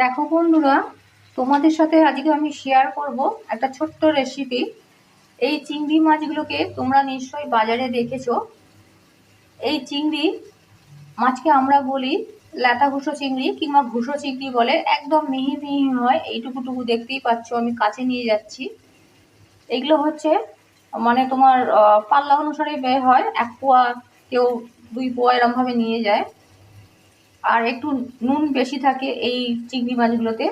দেখো বন্ধুরা, তোমাদের সাথে আজকে আমি শেয়ার করব একটা ছোট্ট রেসিপি এই চিংড়ি মাছগুলোকে তোমরা নিশ্চয়ই বাজারে দেখেছ। এই চিংড়ি, মাছকে আমরা বলি ল্যাতা ঘুষো চিংড়ি কিংবা ঘুষো চিংড়ি বলে, একদম মিহি মিহি হয় এইটুকুটুকু দেখতেই পাচ্ছ, আমি কাছে নিয়ে যাচ্ছি। এগুলো হচ্ছে মানে তোমার পাল্লা অনুসারে ব্যয় হয়, এক পোয়া কেউ দুই পোয়া এরমভাবে নিয়ে যায়। আর একটু নুন বেশি থাকে এই চিংড়ি মাছগুলোতে।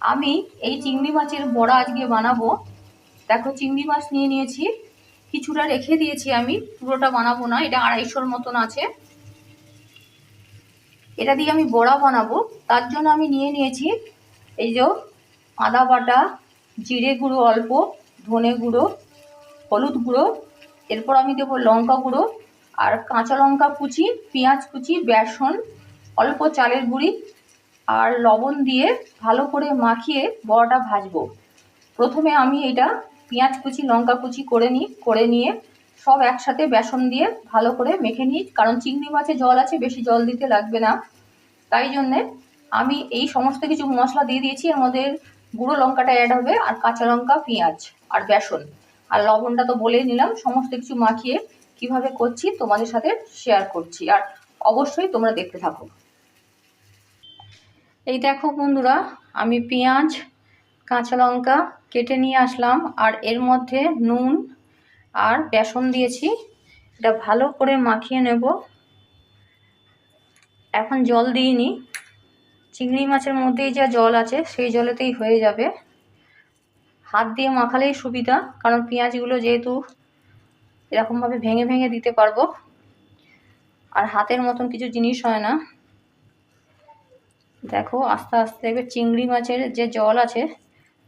আমি এই চিংড়ি মাছের বড়া আজকে বানাবো। দেখো, চিংড়ি মাছ নিয়ে নিয়েছি। কিছুটা রেখে দিয়েছি আমি। পুরোটা বানাবো না, এটা আড়াইশোর মতন আছে। এটা দিয়ে আমি বড়া বানাবো। তার জন্য আমি নিয়ে নিয়েছি এই যে আদা বাটা, জিরে গুঁড়ো অল্প, ধনে গুঁড়ো, হলুদ গুঁড়ো, এরপর আমি দেবো লঙ্কা গুঁড়ো, আর কাঁচা লঙ্কা কুচি, পেঁয়াজ কুচি, বেসন অল্প চালের গুঁড়ি আর লবণ দিয়ে ভালো করে মাখিয়ে বড়াটা ভাজবো। প্রথমে আমি এটা পেঁয়াজ কুচি, লঙ্কা কুচি করে নিই করে নিয়ে সব একসাথে বেসন দিয়ে ভালো করে মেখে নিই, কারণ চিংড়ি মাছে জল আছে, বেশি জল দিতে লাগবে না। তাই জন্যে আমি এই সমস্ত কিছু মশলা দিয়ে দিয়েছি, এর মধ্যে গুঁড়ো লঙ্কাটা অ্যাড হবে আর কাঁচা লঙ্কা, পেঁয়াজ আর বেসন। আর লবণটা তো বলেই নিলাম, সমস্ত কিছু মাখিয়ে কীভাবে করছি তোমাদের সাথে শেয়ার করছি। আর অবশ্যই তোমরা দেখতে থাকো। এই দেখো বন্ধুরা, আমি পেঁয়াজ, কাঁচা লঙ্কা কেটে নিয়ে আসলাম, আর এর মধ্যে নুন আর বেসন দিয়েছি। এটা ভালো করে মাখিয়ে নেব। এখন জল দিইনি। চিংড়ি মাছের মধ্যেই যা জল আছে, সেই জলেতেই হয়ে যাবে। হাত দিয়ে মাখালেই সুবিধা, কারণ পেঁয়াজগুলো যেহেতু এরকমভাবে ভেঙে ভেঙে দিতে পারব, আর হাতের মতন কিছু জিনিস হয় না। দেখো, আস্তে আস্তে দেখবে চিংড়ি মাছের যে জল আছে,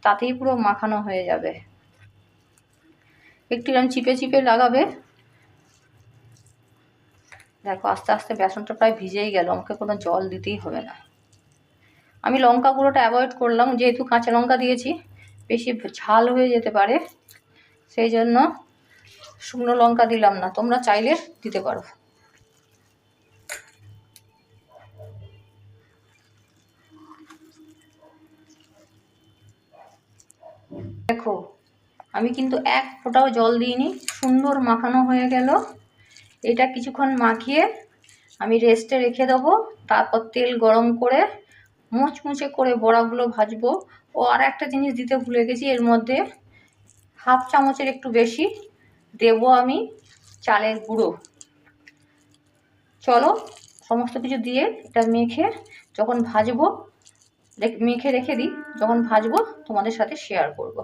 তাতেই পুরো মাখানো হয়ে যাবে। একটু এরকম চিপে চিপে লাগাবে। দেখো, আস্তে আস্তে বেসনটা প্রায় ভিজেই গেল, আমাকে কোনো জল দিতেই হবে না। আমি লঙ্কা গুঁড়োটা অ্যাভয়েড করলাম, যেহেতু কাঁচা লঙ্কা দিয়েছি, বেশি ঝাল হয়ে যেতে পারে, সেই জন্য শুকনো লঙ্কা দিলাম না, তোমরা চাইলে দিতে পারো। দেখো, আমি কিন্তু এক ফোঁটাও জল দিইনি, সুন্দর মাখানো হয়ে গেল। এটা কিছুক্ষণ মাখিয়ে আমি রেস্টে রেখে দেবো, তারপর তেল গরম করে মুচমুচে করে বড়াগুলো ভাজবো। ও আর একটা জিনিস দিতে ভুলে গেছি, এর মধ্যে হাফ চামচের একটু বেশি দেব আমি চালের গুঁড়ো। চলো, সমস্ত কিছু দিয়ে এটা মেখে যখন ভাজবো মেখে রেখে দিই, যখন ভাজবো তোমাদের সাথে শেয়ার করব।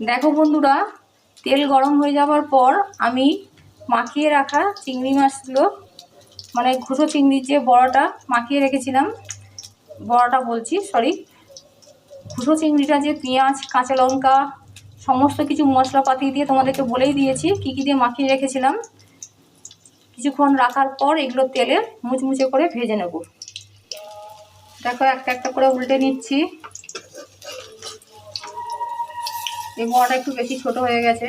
দেখো বন্ধুরা, তেল গরম হয়ে যাওয়ার পর আমি মাখিয়ে রাখা চিংড়ি মাছগুলো মানে ঘুষো চিংড়ির যে বড়াটা মাখিয়ে রেখেছিলাম, বড়াটা বলছি সরি ঘুষো চিংড়িটা যে পেঁয়াজ, কাঁচা লঙ্কা, সমস্ত কিছু মশলাপাতি দিয়ে তোমাদেরকে বলেই দিয়েছি, কি কী দিয়ে মাখিয়ে রেখেছিলাম। কিছুক্ষণ রাখার পর এগুলো তেলে মুচমুচে করে ভেজে নেব। দেখো একটা একটা করে উল্টে নিচ্ছি। এই বড়াটা একটু বেশি ছোট হয়ে গেছে।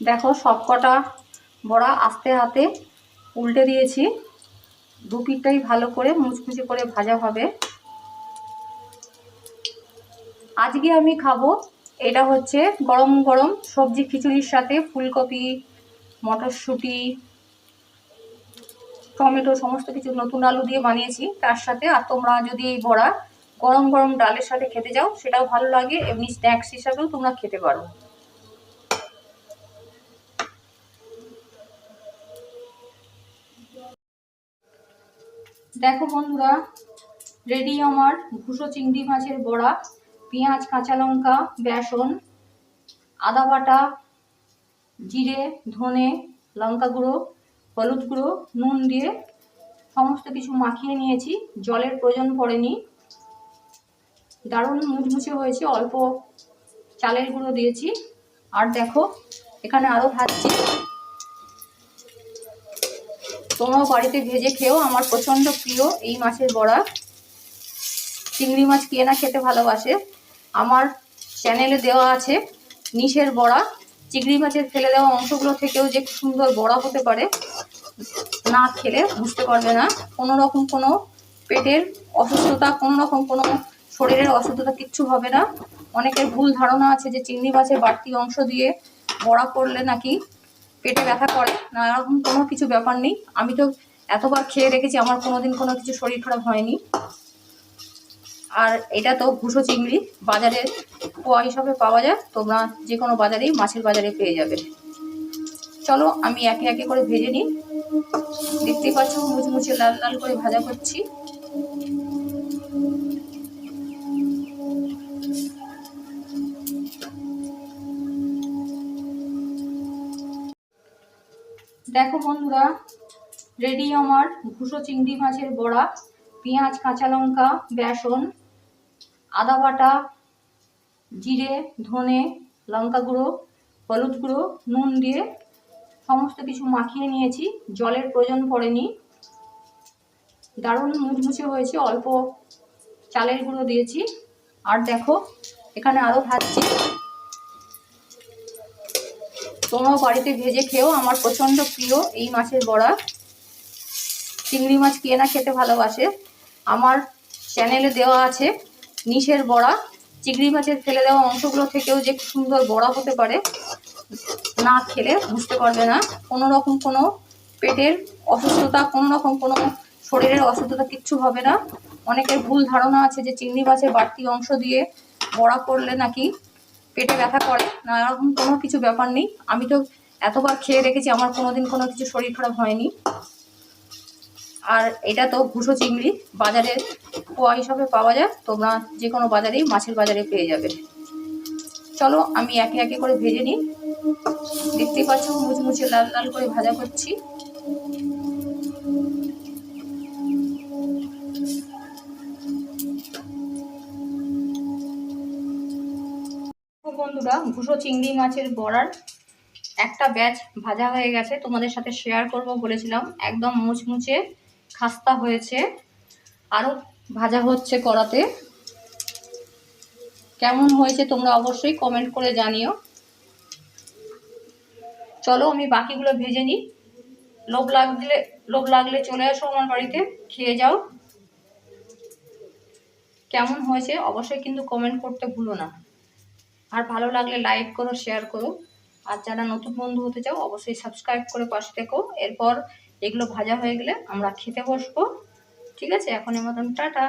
দেখো সবকটা বড়া আস্তে হাতে উল্টে দিয়েছি। দু পিঠটাই ভালো করে মুচমুচে করে ভাজা হবে। আজকে আমি খাব, এটা হচ্ছে গরম গরম সবজি খিচুড়ির সাথে ফুলকপি, মটরশুঁটি, টমেটো, সমস্ত কিছু নতুন আলু দিয়ে বানিয়েছি। তার সাথে, আর তোমরা যদি এই বড়া গরম গরম ডালের সাথে খেতে যাও, সেটাও ভালো লাগে, এমনি স্ন্যাক্স হিসাবেও তোমরা খেতে পারো। দেখো বন্ধুরা, রেডি আমার ঘুষো চিংড়ি মাছের বড়া। পেঁয়াজ, কাঁচা লঙ্কা, বেসন, আদা বাটা, জিরে, ধনে, লঙ্কা গুঁড়ো, হলুদ গুঁড়ো, নুন দিয়ে সমস্ত কিছু মাখিয়ে নিয়েছি। জলের প্রয়োজন পড়েনি। দারুণ মুচমুচে হয়েছে। অল্প চালের গুঁড়ো দিয়েছি। আর দেখো, এখানে আরও ভাজছি। তোমরাও বাড়িতে ভেজে খেও। আমার প্রচণ্ড প্রিয় এই মাছের বড়া। চিংড়ি মাছ কে না খেতে ভালোবাসে। আমার চ্যানেলে দেওয়া আছে। নিশের বড়া, চিংড়ি মাছের ফেলে দেওয়া অংশগুলো থেকেও যে সুন্দর বড়া হতে পারে, না খেলে বুঝতে পারবে না। কোনো রকম কোনো পেটের অসুস্থতা, কোনো রকম কোনো শরীরের অসুস্থতা কিচ্ছু হবে না। অনেকের ভুল ধারণা আছে যে চিংড়ি মাছের বাড়তি অংশ দিয়ে বড়া করলে নাকি পেটে ব্যথা করে। না, এরকম কোনো কিছু ব্যাপার নেই। আমি তো এতবার খেয়ে রেখেছি আমার কোনোদিন কোনো কিছু শরীর খারাপ হয়নি। আর এটা তো ভুসো চিংড়ি, বাজারে পোয়া হিসাবে পাওয়া যায়, তোমরা যে কোনো বাজারেই মাছের বাজারে পেয়ে যাবে। চলো, আমি একে একে করে ভেজে নিই। দেখতেই পাচ্ছ মুচমুচে লাল লাল করে ভাজা করছি। দেখো বন্ধুরা রেডি আমার ভুসো চিংড়ি মাছের বড়া, পেঁয়াজ, কাঁচা লঙ্কা, বেসন আদা বাটা, জিরে, ধনে, লঙ্কা গুঁড়ো, হলুদ গুঁড়ো, নুন দিয়ে সমস্ত কিছু মাখিয়ে নিয়েছি। জলের প্রয়োজন পড়েনি। দারুণ মুচমুচে হয়েছে। অল্প চালের গুঁড়ো দিয়েছি। আর দেখো, এখানে আরও ভাজছি। তোমরাও বাড়িতে ভেজে খেয়েও আমার প্রচণ্ড প্রিয় এই মাছের বড়া। চিংড়ি মাছ কে না খেতে ভালোবাসে, আমার চ্যানেলে দেওয়া আছে। নিশের বড়া, চিংড়ি মাছের ফেলে দেওয়া অংশগুলো থেকেও যে সুন্দর বড়া হতে পারে, না খেলে বুঝতে পারবে না। কোনো রকম কোনো পেটের অসুস্থতা, কোনো রকম কোনো শরীরের অসুস্থতা কিচ্ছু হবে না। অনেকের ভুল ধারণা আছে যে চিংড়ি মাছের বাড়তি অংশ দিয়ে বড়া করলে নাকি পেটে ব্যথা করে। না, এরকম কোনো কিছু ব্যাপার নেই। আমি তো এতবার খেয়ে রেখেছি আমার কোনো দিন কোনো কিছু শরীর খারাপ হয়নি। আর এটা তো ভুসো চিংড়ি, বাজারে পোয়া হিসাবে পাওয়া যায়, তোমরা যে কোনো বাজারেই মাছের বাজারে পেয়ে যাবে। চলো, আমি একে একে করে ভেজে নিই। দেখতেই পাচ্ছ মুচমুচে লাল লাল করে ভাজা করছি। বন্ধুরা ভুসো চিংড়ি মাছের বড়ার একটা ব্যাচ ভাজা হয়ে গেছে। তোমাদের সাথে শেয়ার করব বলেছিলাম, একদম মুচমুচে খাস্তা হয়েছে। আরও ভাজা হচ্ছে কড়াতে। কেমন হয়েছে তোমরা অবশ্যই কমেন্ট করে জানিও। চলো আমি বাকিগুলো ভেজে নিই। লোভ লাগলে লোভ লাগলে চলে আসো আমার বাড়িতে, খেয়ে যাও। কেমন হয়েছে অবশ্যই কিন্তু কমেন্ট করতে ভুলো না। আর ভালো লাগলে লাইক করো শেয়ার করো। আর যারা নতুন বন্ধু হতে চাও অবশ্যই সাবস্ক্রাইব করে পাশে থেকো। এরপর এগুলো ভাজা হয়ে গেলে আমরা খেতে বসবো। ঠিক আছে? এখন এর মতন টাটা।